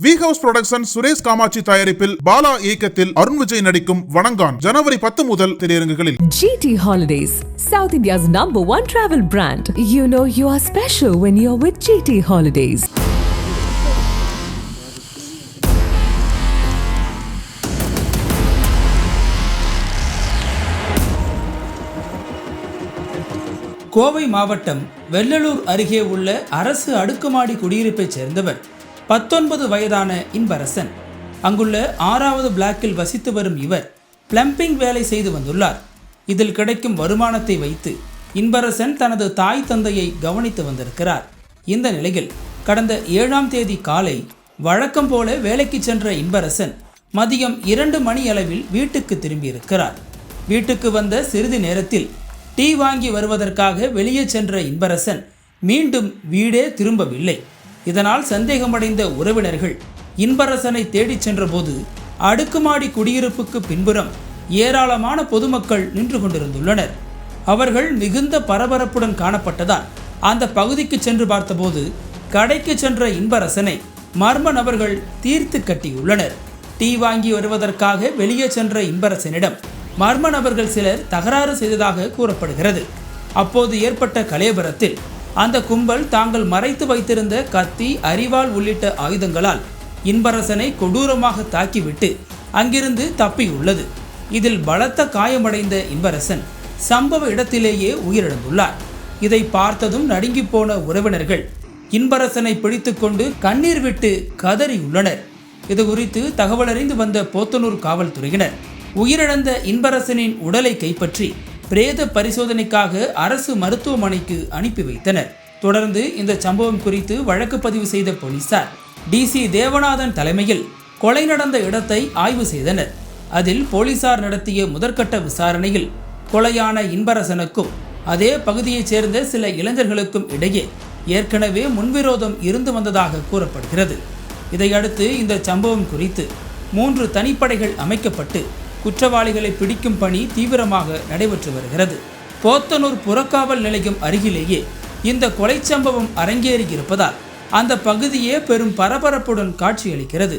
V house production Suresh Kamatchi தயாரிப்பில் பாலா இயக்கத்தில் அருண் விஜய் நடிக்கும் வணங்கான் ஜனவரி பத்து முதல் திரையரங்குகளில் GT Holidays, South India's number one travel brand. You know you are special when you're with GT Holidays. Kovai மாவட்டம் வெள்ளலூர் அருகே உள்ள அரசு அடுக்குமாடி குடியிருப்பைச் சேர்ந்தவர் பத்தொன்பது வயதான இன்பரசன். அங்குள்ள ஆறாவது பிளாக்கில் வசித்து வரும் இவர் பிளம்பிங் வேலை செய்து வந்துள்ளார். இதில் கிடைக்கும் வருமானத்தை வைத்து இன்பரசன் தனது தாய் தந்தையை கவனித்து வந்திருக்கிறார். இந்த நிலையில் கடந்த ஏழாம் தேதி காலை வழக்கம் போல வேலைக்கு சென்ற இன்பரசன் மதியம் இரண்டு மணி அளவில் வீட்டுக்கு திரும்பியிருக்கிறார். வீட்டுக்கு வந்த சிறிது நேரத்தில் டீ வாங்கி வருவதற்காக வெளியே சென்ற இன்பரசன் மீண்டும் வீடே திரும்பவில்லை. இதனால் சந்தேகமடைந்த உறவினர்கள் இன்பரசனை தேடிச் சென்றபோது அடுக்குமாடி குடியிருப்புக்கு பின்புறம் ஏராளமான பொதுமக்கள் நின்று கொண்டிருந்துள்ளனர். அவர்கள் மிகுந்த பரபரப்புடன் காணப்பட்டதால் அந்த பகுதிக்கு சென்று பார்த்தபோது கடைக்கு சென்ற இன்பரசனை மர்ம நபர்கள் தீர்த்து கட்டியுள்ளனர். டீ வாங்கி வருவதற்காக வெளியே சென்ற இன்பரசனிடம் மர்ம நபர்கள் சிலர் தகராறு செய்ததாக கூறப்படுகிறது. அப்போது ஏற்பட்ட கலேபரத்தில் அந்த கும்பல் தாங்கள் மறைத்து வைத்திருந்த கத்தி அரிவாள் உள்ளிட்ட ஆயுதங்களால் இன்பரசனை கொடூரமாக தாக்கிவிட்டு அங்கிருந்து தப்பியுள்ளது. இதில் பலத்த காயமடைந்த இன்பரசன் சம்பவ இடத்திலேயே உயிரிழந்துள்ளார். இதை பார்த்ததும் நடுங்கி போன உறவினர்கள் இன்பரசனை பிடித்துக்கொண்டு கண்ணீர் விட்டு கதறியுள்ளனர். இது குறித்து தகவலறிந்து வந்த போத்தனூர் காவல்துறையினர் உயிரிழந்த இன்பரசனின் உடலை கைப்பற்றி பிரேத பரிசோதனைக்காக அரசு மருத்துவமனைக்கு அனுப்பி வைத்தனர். தொடர்ந்து இந்த சம்பவம் குறித்து வழக்கு பதிவு செய்த போலீசார் டிசி தேவநாதன் தலைமையில் கொலை நடந்த இடத்தை ஆய்வு செய்தனர். அதில் போலீசார் நடத்திய முதற்கட்ட விசாரணையில் கொலையான இன்பரசனுக்கும் அதே பகுதியைச் சேர்ந்த சில இளைஞர்களுக்கும் இடையே ஏற்கனவே முன்விரோதம் இருந்து வந்ததாக கூறப்படுகிறது. இதையடுத்து இந்த சம்பவம் குறித்து மூன்று தனிப்படைகள் அமைக்கப்பட்டு குற்றவாளிகளை பிடிக்கும் பணி தீவிரமாக நடைபெற்று வருகிறது. போத்தனூர் புறக்காவல் நிலையம் அருகிலேயே இந்த கொலை சம்பவம் அரங்கேறி இருப்பதால் அந்த பகுதியே பெரும் பரபரப்புடன் காட்சியளிக்கிறது.